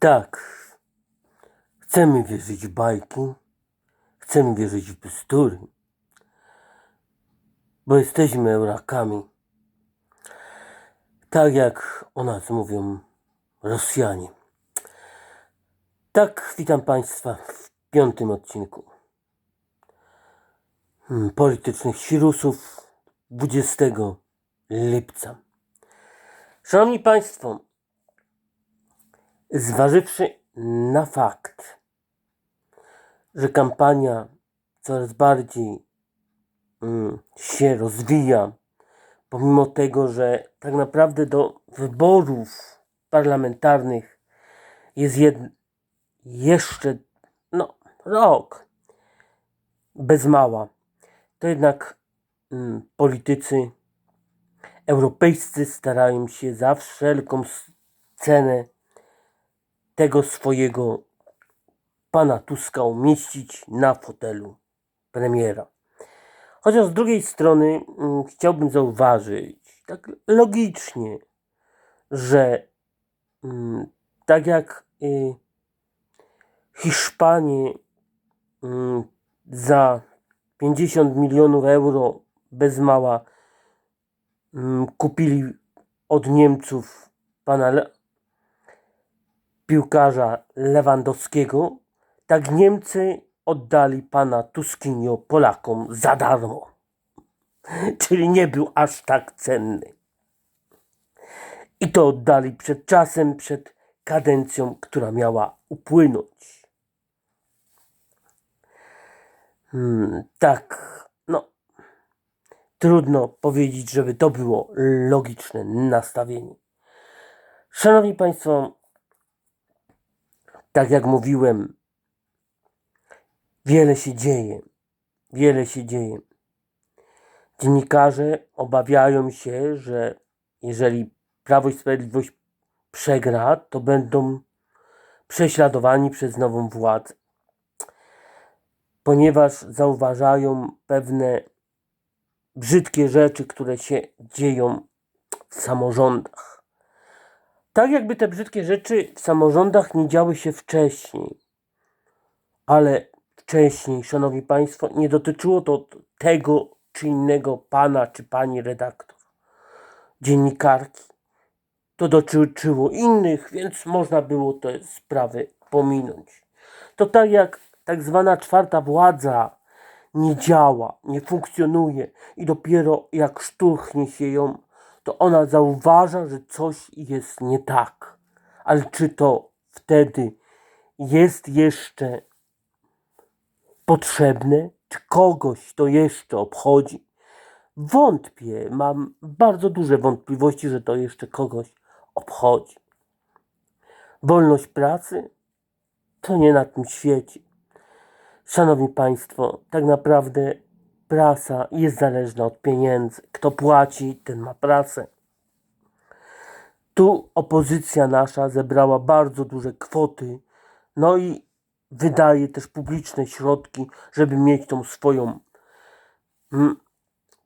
Tak. Chcemy wierzyć w bajki. Chcemy wierzyć w bzdury. Bo jesteśmy Eurakami. Tak jak o nas mówią Rosjanie. Tak, witam Państwa w piątym odcinku hmm, politycznych świrusów 20 lipca. Szanowni Państwo, zważywszy na fakt, że kampania coraz bardziej mm, się rozwija, pomimo tego, że tak naprawdę do wyborów parlamentarnych jest jed... jeszcze no, rok bez mała, to jednak mm, politycy europejscy starają się za wszelką cenę tego swojego pana Tuska umieścić na fotelu premiera. Chociaż z drugiej strony mm, chciałbym zauważyć, tak logicznie, że mm, tak jak y, Hiszpanie mm, za 50 milionów euro bez mała kupili od Niemców pana piłkarza Lewandowskiego, tak Niemcy oddali pana Tuskinio Polakom za darmo. Czyli nie był aż tak cenny. I to oddali przed czasem, przed kadencją, która miała upłynąć. Hmm, tak, no. Trudno powiedzieć, żeby to było logiczne nastawienie. Szanowni Państwo, tak jak mówiłem, wiele się dzieje. Wiele się dzieje. Dziennikarze obawiają się, że jeżeli Prawo i Sprawiedliwość przegra, to będą prześladowani przez nową władzę. Ponieważ zauważają pewne brzydkie rzeczy, które się dzieją w samorządach. Tak jakby te brzydkie rzeczy w samorządach nie działy się wcześniej. Ale wcześniej, szanowni państwo, nie dotyczyło to tego czy innego pana czy pani redaktor, dziennikarki. To dotyczyło innych, więc można było te sprawy pominąć. To tak jak tak zwana czwarta władza nie działa, nie funkcjonuje i dopiero jak szturchnie się ją, to ona zauważa, że coś jest nie tak. Ale czy to wtedy jest jeszcze potrzebne? Czy kogoś to jeszcze obchodzi? Wątpię, mam bardzo duże wątpliwości, że to jeszcze kogoś obchodzi. Wolność pracy to nie na tym świecie. Szanowni Państwo, tak naprawdę prasa jest zależna od pieniędzy. Kto płaci, ten ma prasę. Tu opozycja nasza zebrała bardzo duże kwoty, no i wydaje też publiczne środki, żeby mieć tą swoją mm,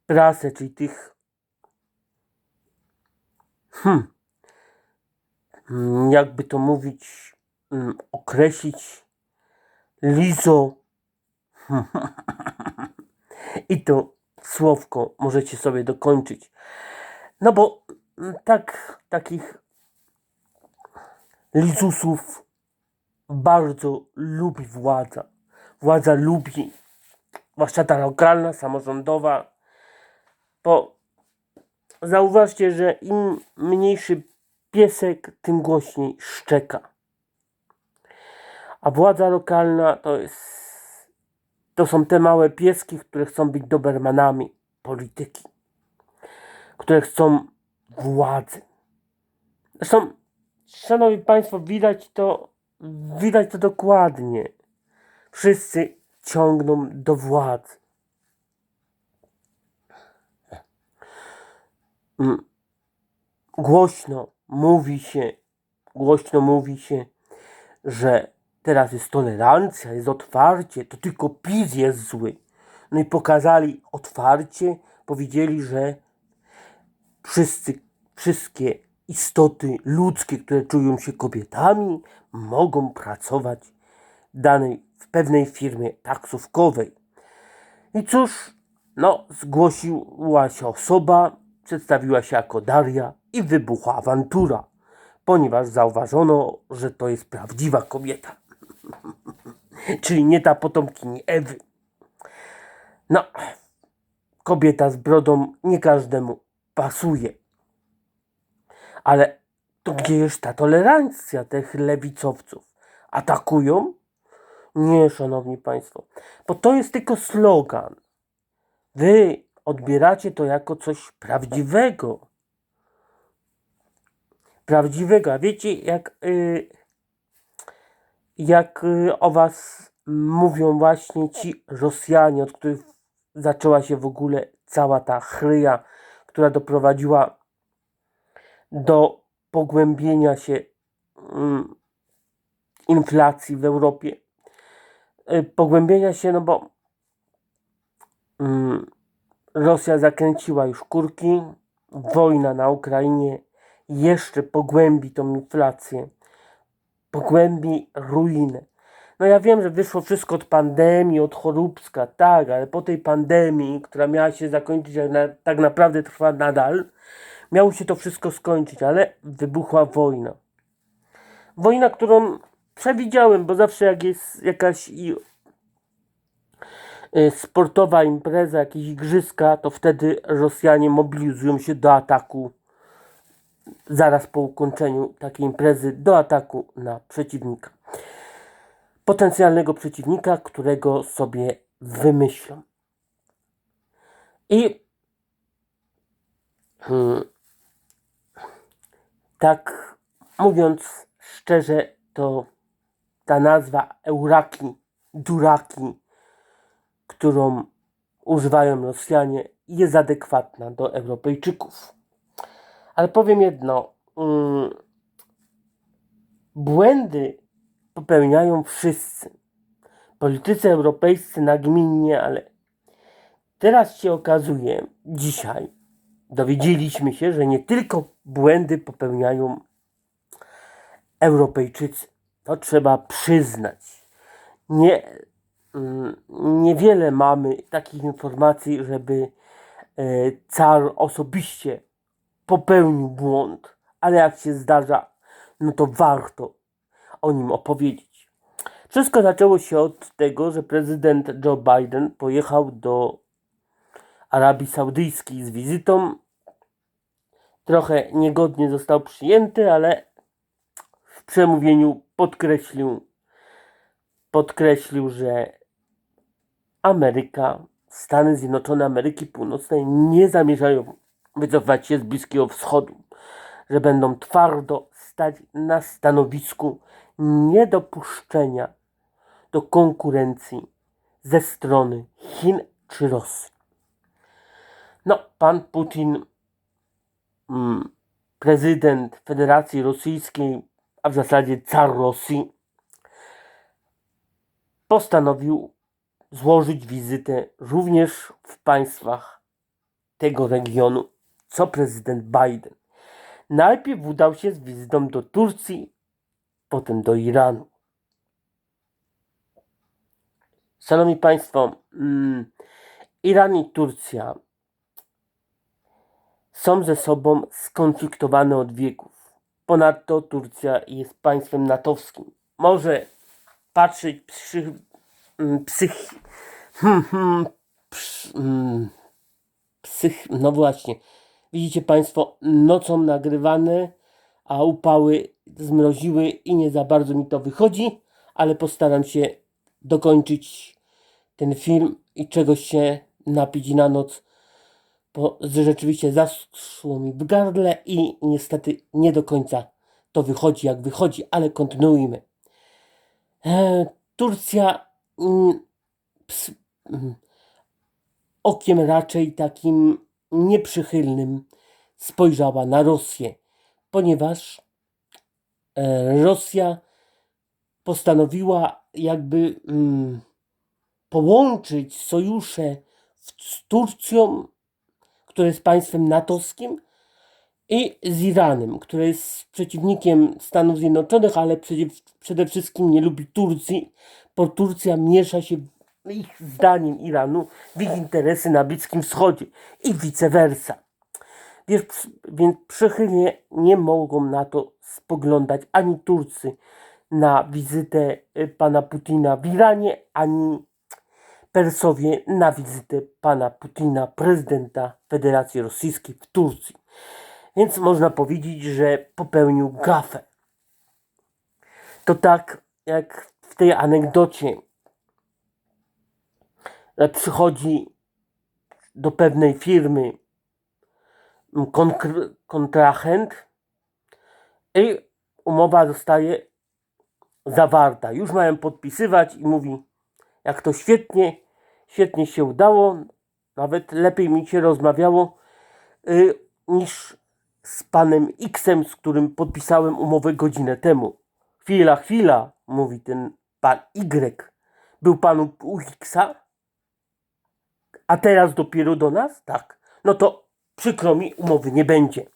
prasę, czyli tych hmm, mm, jakby to mówić, mm, określić lizo i to słówko możecie sobie dokończyć. No bo mm, tak, takich lizusów bardzo lubi władza. Władza lubi, zwłaszcza ta lokalna, samorządowa, bo zauważcie, że im mniejszy piesek, tym głośniej szczeka. A władza lokalna to jest to są te małe pieski, które chcą być dobermanami polityki, które chcą władzy. Zresztą, szanowni państwo, widać to, widać to dokładnie. Wszyscy ciągną do władzy. Mm. Głośno mówi się, głośno mówi się, że teraz jest tolerancja, jest otwarcie, to tylko PiS jest zły. No i pokazali otwarcie, powiedzieli, że wszyscy, wszystkie istoty ludzkie, które czują się kobietami, mogą pracować w danej, w pewnej firmie taksówkowej. I cóż, no, zgłosiła się osoba, przedstawiła się jako Daria i wybuchła awantura, ponieważ zauważono, że to jest prawdziwa kobieta. Czyli nie ta potomkini Ewy. No, kobieta z brodą nie każdemu pasuje. Ale to gdzie jest ta tolerancja tych lewicowców? Atakują? Nie, szanowni państwo, bo to jest tylko slogan. Wy odbieracie to jako coś prawdziwego. Prawdziwego. A wiecie, jak, y, jak y, o was mówią właśnie ci Rosjanie, od których zaczęła się w ogóle cała ta chryja, która doprowadziła do pogłębienia się mm, inflacji w Europie. Y, Pogłębienia się, no bo mm, Rosja zakręciła już kurki, wojna na Ukrainie jeszcze pogłębi tą inflację, pogłębi ruinę. No ja wiem, że wyszło wszystko od pandemii, od choróbska, tak, ale po tej pandemii, która miała się zakończyć, a na, tak naprawdę trwa nadal, miało się to wszystko skończyć, ale wybuchła wojna. Wojna, którą przewidziałem, bo zawsze jak jest jakaś i y, sportowa impreza, jakieś igrzyska, to wtedy Rosjanie mobilizują się do ataku zaraz po ukończeniu takiej imprezy, do ataku na przeciwnika. Potencjalnego przeciwnika, którego sobie wymyślą. I hmm, tak mówiąc szczerze, to ta nazwa Euraki, Duraki, którą używają Rosjanie, jest adekwatna do Europejczyków. Ale powiem jedno. mm, Błędy popełniają wszyscy. Politycy europejscy nagminnie, ale teraz się okazuje, dzisiaj dowiedzieliśmy się, że nie tylko błędy popełniają Europejczycy. To trzeba przyznać. Nie, mm, niewiele mamy takich informacji, żeby e, car osobiście popełnił błąd, ale jak się zdarza, no to warto o nim opowiedzieć. Wszystko zaczęło się od tego, że prezydent Joe Biden pojechał do Arabii Saudyjskiej z wizytą. Trochę niegodnie został przyjęty, ale w przemówieniu podkreślił, podkreślił, że Ameryka, Stany Zjednoczone Ameryki Północnej nie zamierzają wycofać się z Bliskiego Wschodu, że będą twardo stać na stanowisku niedopuszczenia do konkurencji ze strony Chin czy Rosji. No, pan Putin, mm, prezydent Federacji Rosyjskiej, a w zasadzie car Rosji, postanowił złożyć wizytę również w państwach tego regionu, co prezydent Biden. Najpierw udał się z wizytą do Turcji, potem do Iranu. Szanowni Państwo, mm, Iran i Turcja są ze sobą skonfliktowane od wieków. Ponadto Turcja jest państwem natowskim. Może patrzeć psych, mm, psych, hmm, hmm, hmm, psych, no właśnie. Widzicie Państwo, nocą nagrywane, a upały zmroziły i nie za bardzo mi to wychodzi, ale postaram się dokończyć ten film i czegoś się napić na noc, bo rzeczywiście zaschło mi w gardle i niestety nie do końca to wychodzi jak wychodzi, ale kontynuujmy. E, Turcja mm, ps, mm, okiem raczej takim nieprzychylnym spojrzała na Rosję, ponieważ e, Rosja postanowiła jakby mm, połączyć sojusze w- z Turcją, która jest państwem natowskim i z Iranem, który jest przeciwnikiem Stanów Zjednoczonych, ale przede, wszystkim nie lubi Turcji, bo Turcja miesza się ich zdaniem Iranu w ich interesy na Bliskim Wschodzie i vice versa. Ps- więc przychylnie nie mogą na to spoglądać ani Turcy na wizytę y, pana Putina w Iranie, ani Persowie na wizytę pana Putina, prezydenta Federacji Rosyjskiej w Turcji. Więc można powiedzieć, że popełnił gafę. To tak jak w tej anegdocie przychodzi do pewnej firmy mm, kontrahent i umowa zostaje zawarta. Już mają podpisywać i mówi, jak to świetnie, świetnie się udało, nawet lepiej mi się rozmawiało y, niż z panem Xem, z którym podpisałem umowę godzinę temu. Chwila, chwila, mówi ten pan Y. Był panu u Xa? A teraz dopiero do nas? Tak. No to przykro mi, umowy nie będzie.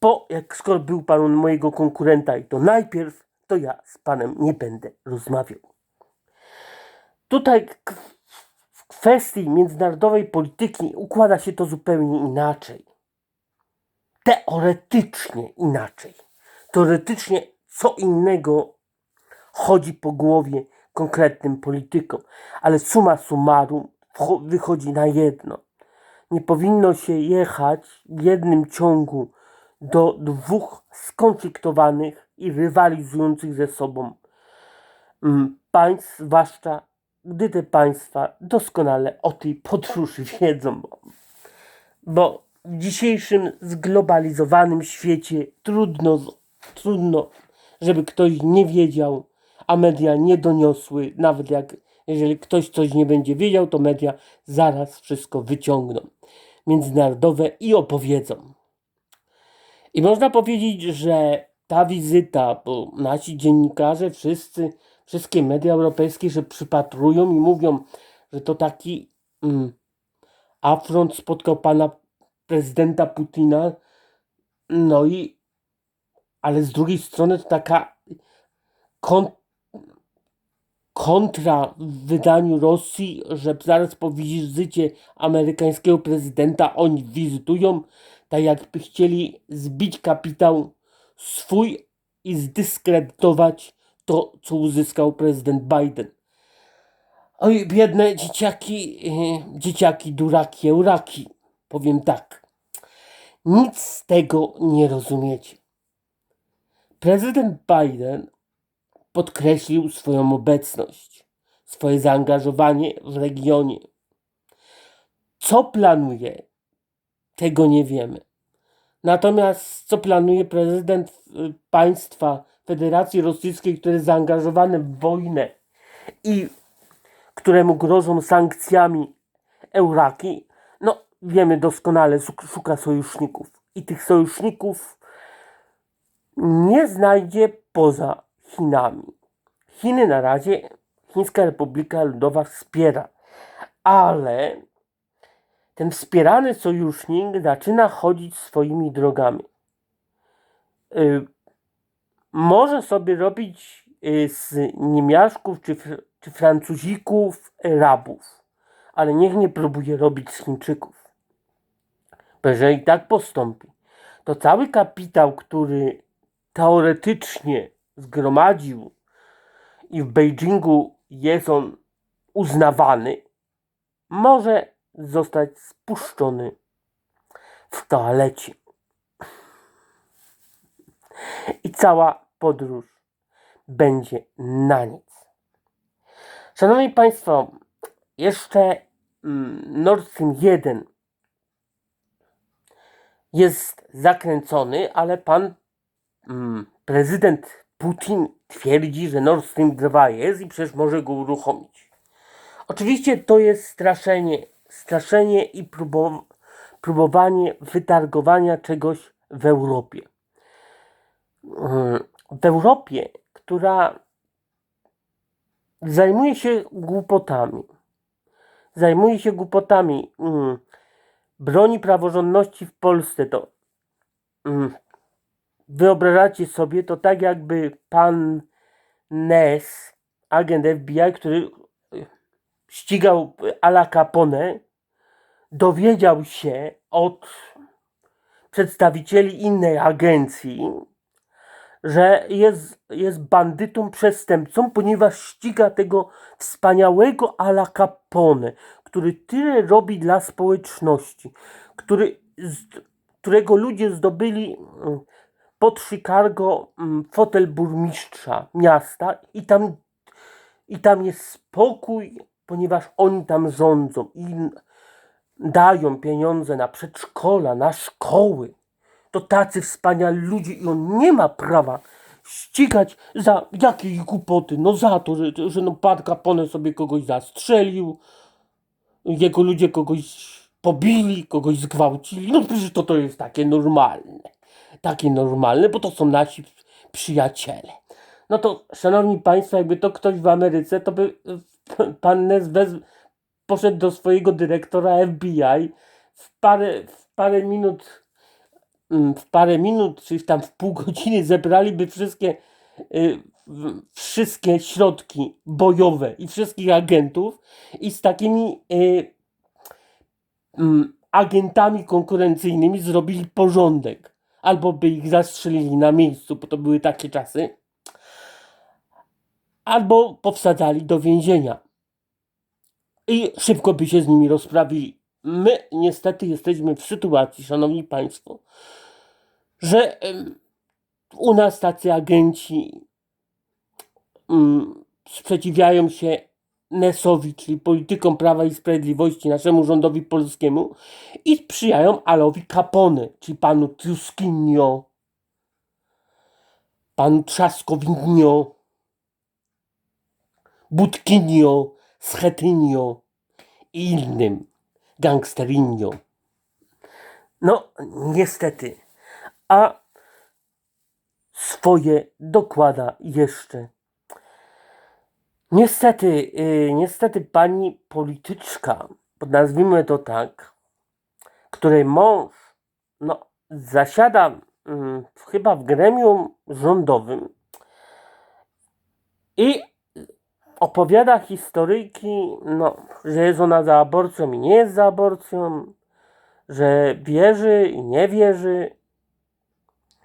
Bo jak skoro był pan mojego konkurenta i to najpierw, to ja z panem nie będę rozmawiał. Tutaj w kwestii międzynarodowej polityki układa się to zupełnie inaczej. Teoretycznie inaczej. Teoretycznie co innego chodzi po głowie konkretnym politykom, ale suma summarum wychodzi na jedno. Nie powinno się jechać w jednym ciągu do dwóch skonfliktowanych i rywalizujących ze sobą mm, państw, zwłaszcza gdy te państwa doskonale o tej podróży wiedzą. Bo w dzisiejszym zglobalizowanym świecie trudno, trudno, żeby ktoś nie wiedział, a media nie doniosły, nawet jak jeżeli ktoś coś nie będzie wiedział, to media zaraz wszystko wyciągną międzynarodowe i opowiedzą. I można powiedzieć, że ta wizyta, bo nasi dziennikarze, wszyscy, wszystkie media europejskie się przypatrują i mówią, że to taki mm, afront spotkał pana prezydenta Putina. No i, ale z drugiej strony to taka kon, kontra w wydaniu Rosji, że zaraz po wizycie amerykańskiego prezydenta oni wizytują, tak jakby chcieli zbić kapitał swój i zdyskredytować to, co uzyskał prezydent Biden. Oj, biedne dzieciaki, e, dzieciaki, duraki, euraki. Powiem tak. Nic z tego nie rozumiecie. Prezydent Biden podkreślił swoją obecność, swoje zaangażowanie w regionie. Co planuje, tego nie wiemy. Natomiast co planuje prezydent y, państwa Federacji Rosyjskiej, które jest zaangażowane w wojnę i któremu grożą sankcjami Euraki, no wiemy doskonale, szuk- szuka sojuszników. I tych sojuszników nie znajdzie poza Chinami. Chiny na razie Chińska Republika Ludowa wspiera, ale ten wspierany sojusznik zaczyna chodzić swoimi drogami. Y, może sobie robić y, z niemiaszków czy, czy francuzików Arabów, ale niech nie próbuje robić z Chińczyków. Bo jeżeli tak postąpi, to cały kapitał, który teoretycznie zgromadził i w Beijingu jest on uznawany, może zostać spuszczony w toalecie. I cała podróż będzie na nic. Szanowni Państwo, jeszcze mm, Nord Stream 1 jest zakręcony, ale pan mm, prezydent Putin twierdzi, że Nord Stream 2 jest i przecież może go uruchomić. Oczywiście to jest straszenie, straszenie i próbow- próbowanie wytargowania czegoś w Europie. Mm, W Europie, która zajmuje się głupotami, zajmuje się głupotami, mm, broni praworządności w Polsce, to mm, wyobrażacie sobie, to tak jakby pan Ness, agent FBI, który y, ścigał Ala Capone, dowiedział się od przedstawicieli innej agencji, że jest, jest bandytą, przestępcą, ponieważ ściga tego wspaniałego Ala Capone, który tyle robi dla społeczności, który, z, którego ludzie zdobyli mm, pod Chicago mm, fotel burmistrza miasta i tam, i tam jest spokój, ponieważ oni tam rządzą i dają pieniądze na przedszkola, na szkoły. To tacy wspaniali ludzie i on nie ma prawa ścigać za jakieś głupoty. No za to, że, że no pan Capone sobie kogoś zastrzelił, jego ludzie kogoś pobili, kogoś zgwałcili. No przecież to, to jest takie normalne. Takie normalne, bo to są nasi przyjaciele. No to, szanowni państwo, jakby to ktoś w Ameryce, to by e, pan Ness wez, poszedł do swojego dyrektora FBI w parę, w parę minut, mm, w parę minut, czy tam w pół godziny zebraliby wszystkie, y, wszystkie środki bojowe i wszystkich agentów i z takimi y, mm, agentami konkurencyjnymi zrobili porządek. Albo by ich zastrzelili na miejscu, bo to były takie czasy. Albo powsadzali do więzienia i szybko by się z nimi rozprawili. My niestety jesteśmy w sytuacji, szanowni państwo, że u nas tacy agenci mm, sprzeciwiają się Nesowi, czyli politykom Prawa i Sprawiedliwości, naszemu rządowi polskiemu i sprzyjają Alowi Capone, czyli panu Truskinio, panu Trzaskowinio, Budkinio, Schetynio i innym gangsterinio. No, niestety. A swoje dokłada jeszcze. Niestety, yy, niestety pani polityczka, nazwijmy to tak, której mąż no, zasiada mm, chyba w gremium rządowym i opowiada historyjki, no, że jest ona za aborcją i nie jest za aborcją, że wierzy i nie wierzy.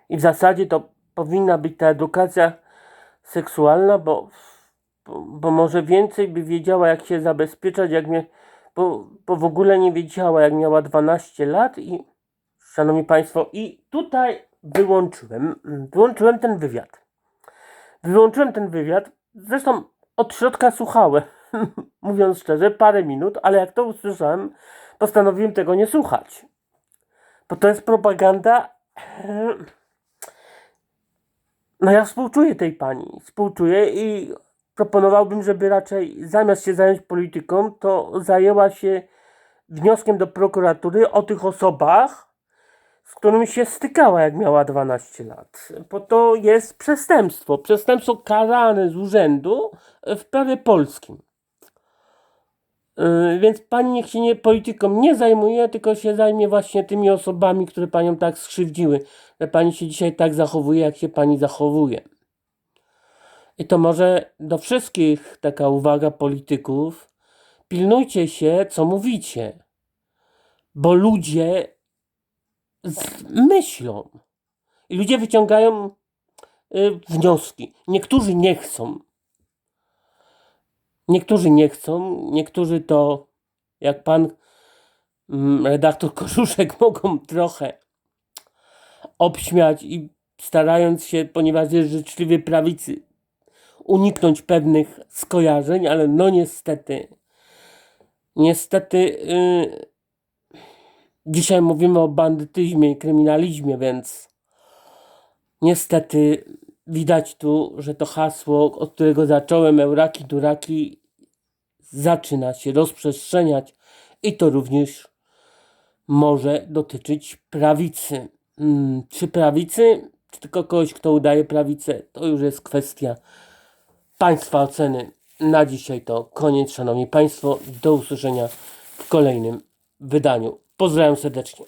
I w zasadzie to powinna być ta edukacja seksualna, bo, bo, bo może więcej by wiedziała, jak się zabezpieczać, jak mnie, bo, bo w ogóle nie wiedziała, jak miała 12 lat i, szanowni państwo, i tutaj wyłączyłem, wyłączyłem ten wywiad. Wyłączyłem ten wywiad, zresztą od środka słuchałem, mówiąc szczerze, parę minut, ale jak to usłyszałem, postanowiłem tego nie słuchać. Bo to jest propaganda. No ja współczuję tej pani, współczuję i proponowałbym, żeby raczej zamiast się zająć polityką, to zajęła się wnioskiem do prokuratury o tych osobach, z którymi się stykała, jak miała 12 lat. Bo to jest przestępstwo. Przestępstwo karane z urzędu w prawie polskim. Yy, Więc pani niech się nie polityką nie zajmuje, tylko się zajmie właśnie tymi osobami, które panią tak skrzywdziły. Że pani się dzisiaj tak zachowuje, jak się pani zachowuje. I to może do wszystkich taka uwaga polityków. Pilnujcie się, co mówicie. Bo ludzie myślą. I ludzie wyciągają y, wnioski. Niektórzy nie chcą. Niektórzy nie chcą, niektórzy to, jak pan mm, redaktor Korzuszek, mogą trochę obśmiać i starając się, ponieważ jest życzliwy prawicy, uniknąć pewnych skojarzeń, ale no niestety, niestety y, dzisiaj mówimy o bandytyzmie i kryminalizmie, więc niestety widać tu, że to hasło, od którego zacząłem, Euraki Duraki, zaczyna się rozprzestrzeniać i to również może dotyczyć prawicy. Mm, Czy prawicy, czy tylko kogoś, kto udaje prawicę, to już jest kwestia Państwa oceny. Na dzisiaj to koniec, Szanowni Państwo. Do usłyszenia w kolejnym wydaniu. Pozdrawiam serdecznie.